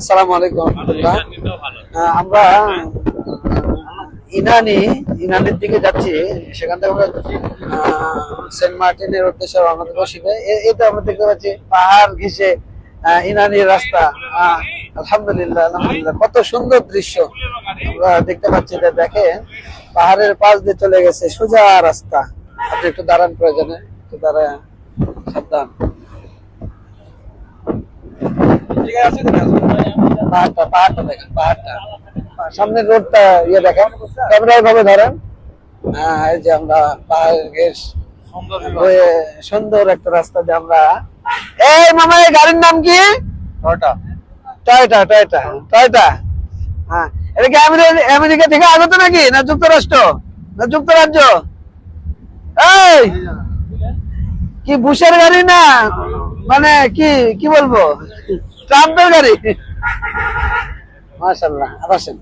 আসসালামু আলাইকুম আমরা ইনানি, ইনানির দিকে যাচ্ছি। সেখান থেকে আমরা সেন্ট মার্টিনের উদ্দেশ্যে রওনা দেবো শিবে এ- এই তো আমরা দেখতে পাচ্ছি পাহাড় ঘেঁষে ইনানির রাস্তা। আলহামদুলিল্লাহ আলহামদুলিল্লাহ। কত সুন্দর দৃশ্য। আমরা দেখতে পাচ্ছি যে দেখেন, পাহাড়ের পাশ দিয়ে চলে গেছে সোজা রাস্তা। আপনি একটু দাঁড়ান প্রয়োজনে, একটু দাঁড়ান সাবধান। পাহাড়টা পাহাড়টা দেখেন পাহাড়টা। সামনের রোডটা ইয়ে দেখেন ক্যামেরা ভাবে ধরেন। এই যে আমরা পাহাড়ের সুন্দর একটা রাস্তা দিয়ে আমরা এই মামা এই গাড়ির নাম কি? Toyota Toyota Toyota. হ্যাঁ এটা কি আমেরি- আমেরিকা থেকে আগত নাকি? না যুক্তরাষ্ট্র? না যুক্তরাজ্য? এই! কি বুশের গাড়ি না? মানে কি কি বলব? ট্রাম্পের গাড়ি। ما شاء الله رسم.